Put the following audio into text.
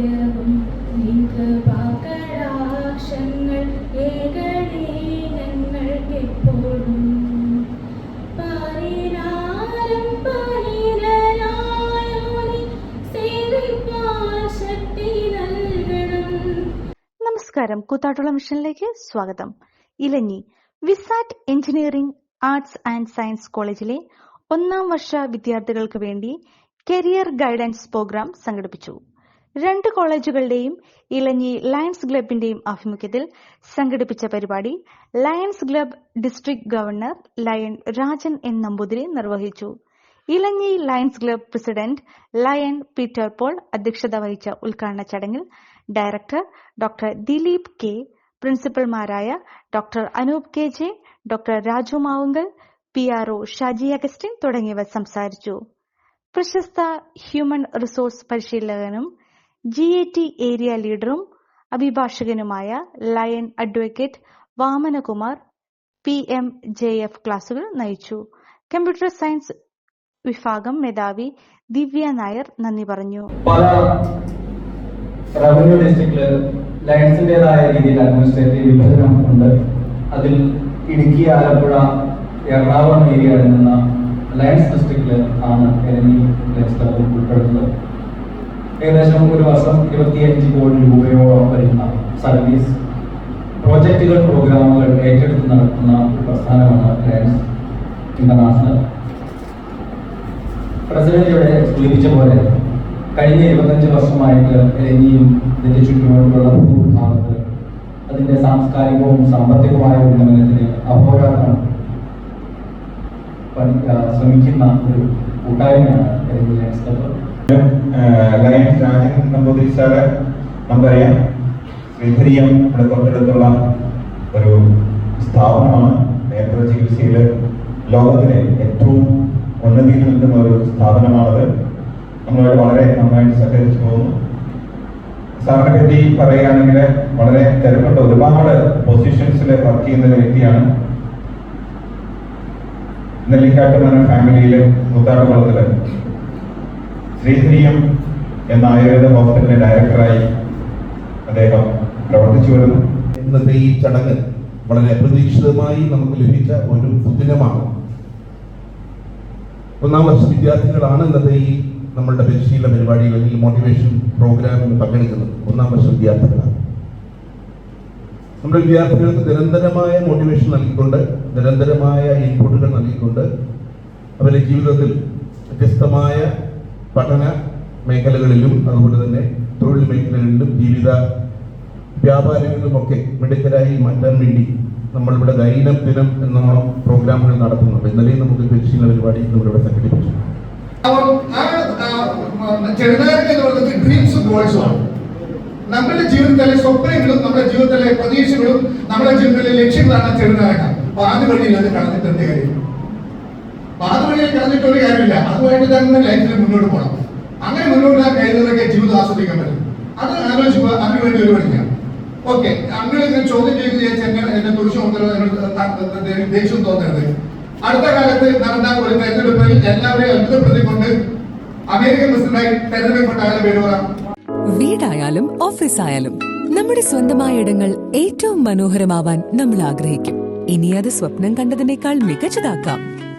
പാരിരാരം ശക്തി നൽകണം. നമസ്കാരം. കൂത്താട്ടുള്ള മിഷനിലേക്ക് സ്വാഗതം. Elanji VISAT engineering arts and science കോളേജിലെ ഒന്നാം വർഷ വിദ്യാർത്ഥികൾക്ക് വേണ്ടി കരിയർ ഗൈഡൻസ് പ്രോഗ്രാം സംഘടിപ്പിച്ചു. രണ്ട് കോളേജുകളുടെയും ഇലഞ്ഞി ലയൺസ് ക്ലബിന്റെയും ആഭിമുഖ്യത്തിൽ സംഘടിപ്പിച്ച പരിപാടി Lions club district governor lion Rajan N Namboothiri നിർവഹിച്ചു. Elanji Lions club president lion Peter Paul അധ്യക്ഷത വഹിച്ച ഉദ്ഘാടന ചടങ്ങിൽ director doctor Dileep K പ്രിൻസിപ്പൽമാരായ doctor Anoop K J doctor Raju Mavunkal P R O Shaji Augustine തുടങ്ങിയവർ സംസാരിച്ചു. പ്രശസ്ത ഹ്യൂമൻ റിസോഴ്സ് പരിശീലകനും G A T area ലീഡറും അഭിഭാഷകനുമായ lion advocate Vamanakumar P M J F ക്ലാസുകൾ നയിച്ചു. കമ്പ്യൂട്ടർ സയൻസ് വിഭാഗം മേധാവി ദിവ്യ നായർ നന്ദി പറഞ്ഞു. പല റവന്യൂ ഡിസ്ട്രിക്റ്റിൽ ലയൺസിന്റെതായ രീതിയിൽ അഡ്മിനിസ്ട്രേറ്റീവ് വിഭജനം ഉണ്ട്. അതിൽ ഇടുക്കി ആലപ്പുഴ എറണാകുളം ഏരിയ അടങ്ങുന്ന ലയൺസ് ഡിസ്ട്രിക്റ്റിൽ ആണ് എരഞ്ഞി ലയൺസ് ഉൾപ്പെടുന്നത്. ഏകദേശം ഒരു വർഷം ഇരുപത്തിയഞ്ച് കോടി രൂപയോളം വരുന്ന സർവീസ് പ്രോജക്റ്റുകൾ പ്രോഗ്രാമുകൾ ഏറ്റെടുത്ത് നടത്തുന്ന ഒരു പ്രസ്ഥാനമാണ് ലയൺസ് ഇന്റർനാഷണൽ പ്രസിഡന്റ് ഇവിടെ സൂചിപ്പിച്ച പോലെ കഴിഞ്ഞ ഇരുപത്തഞ്ച് വർഷമായിട്ട് ഇനിയും ഇതിന്റെ ചുറ്റുപാടുള്ള ഭൂഭാഗത്ത് അതിന്റെ സാംസ്കാരികവും സാമ്പത്തികവുമായ ഉന്നമനത്തിന് അഹോരാത്രം ശ്രമിക്കുന്ന ഒരു കൂട്ടായ്മയാണ് Lions club Lions Rajan Namboothiri sir നമുക്കറിയാം ശ്രീധരിയം ഇവിടെ തൊട്ടടുത്തുള്ള ഒരു സ്ഥാപനമാണ്. നേത്ര ചികിത്സയിൽ ലോകത്തിലെ ഏറ്റവും ഉന്നതിയിൽ നിൽക്കുന്ന ഒരു സ്ഥാപനമാണത്. നമ്മളോട് വളരെ നന്നായിട്ട് സഹകരിച്ചു പോകുന്നു. സാറിനെ പറ്റി പറയുകയാണെങ്കിൽ വളരെ തിരക്കുള്ള ഒരുപാട് പൊസിഷൻസിൽ വർക്ക് ചെയ്യുന്ന വ്യക്തിയാണ്. നെല്ലിക്കാട്ടുമന ഫാമിലിയിൽ മുത്താട്ടുകുളത്തിൽ ശ്രീധരിയം എന്ന ആയുർവേദ ഹോസ്പിറ്റലിന്റെ ഡയറക്ടറായി അദ്ദേഹം പ്രവർത്തിച്ചു വരുന്നു. ഇന്നത്തെ ഈ ചടങ്ങ് വളരെ അപ്രതീക്ഷിതമായി നമുക്ക് ലഭിച്ച ഒരു പുതിനമാണ് ഒന്നാം വർഷ വിദ്യാർത്ഥികളാണ് ഇന്നത്തെ ഈ നമ്മളുടെ പരിശീലന പരിപാടി അല്ലെങ്കിൽ മോട്ടിവേഷൻ പ്രോഗ്രാമിൽ പങ്കെടുക്കുന്നത്. ഒന്നാം വർഷ വിദ്യാർത്ഥികളാണ്. നമ്മുടെ വിദ്യാർത്ഥികൾക്ക് നിരന്തരമായ മോട്ടിവേഷൻ നൽകിക്കൊണ്ട് നിരന്തരമായ ഇൻപുട്ടുകൾ നൽകിക്കൊണ്ട് അവരുടെ ജീവിതത്തിൽ വ്യത്യസ്തമായ പഠന മേഖലകളിലും അതുപോലെ തന്നെ തൊഴിൽ മേഖലകളിലും ജീവിത വ്യാപാരങ്ങളിലുമൊക്കെ മിടുക്കരായി മാറ്റാൻ വേണ്ടി നമ്മളിവിടെ ദൈനം ദിനം എന്നോണം പ്രോഗ്രാമുകൾ നടത്തുന്നുണ്ട്. ഇന്നലെയും നമുക്ക് പരിശീലന പരിപാടി നമ്മളിവിടെ സംഘടിപ്പിച്ചു. നമ്മുടെ ജീവിതത്തിലെ സ്വപ്നങ്ങളും നമ്മുടെ ജീവിതത്തിലെ പ്രതീക്ഷകളും നമ്മുടെ ജീവിതത്തിലെ ലക്ഷ്യങ്ങളാണ് ചെറുനാരക അപ്പൊ ആദ്യ വഴിയിൽ അത് കടന്നിട്ടുണ്ട് കാര്യം? പാതി കിടന്നിട്ടൊരു കാര്യമില്ല. അതുമായിട്ട് തന്നെ ലൈഫിൽ മുന്നോട്ട് പോകണം അങ്ങനെ മുന്നോട്ട് ആ കഴിയുന്നവരൊക്കെ ജീവിതം ആസ്വദിക്കാൻ പറ്റും. അത് ആലോചിക്കുക അതിന് വേണ്ടി ഒരു പഠിക്കാം ഓക്കെ അങ്ങനെ ഇങ്ങനെ ചോദ്യം ചെയ്ത് ചോദിച്ചാൽ എന്നെ എന്നെ ദേഷ്യം തോന്നരുത്. അടുത്ത കാലത്ത് നടന്ന ഒരു തെരഞ്ഞെടുപ്പിൽ എല്ലാവരെയും അത്ഭുതപ്പെടുത്തിക്കൊണ്ട് അമേരിക്കൻ പ്രസിഡന്റായി തെരഞ്ഞെടുക്കപ്പെട്ട ആളുടെ പേര് പറയാം വീടായാലും ഓഫീസായാലും നമ്മുടെ സ്വന്തമായ ഇടങ്ങൾ ഏറ്റവും മനോഹരമാവാൻ നമ്മൾ ആഗ്രഹിക്കും. ഇനി അത് സ്വപ്നം കണ്ടതിനേക്കാൾ മികച്ചതാക്കാം.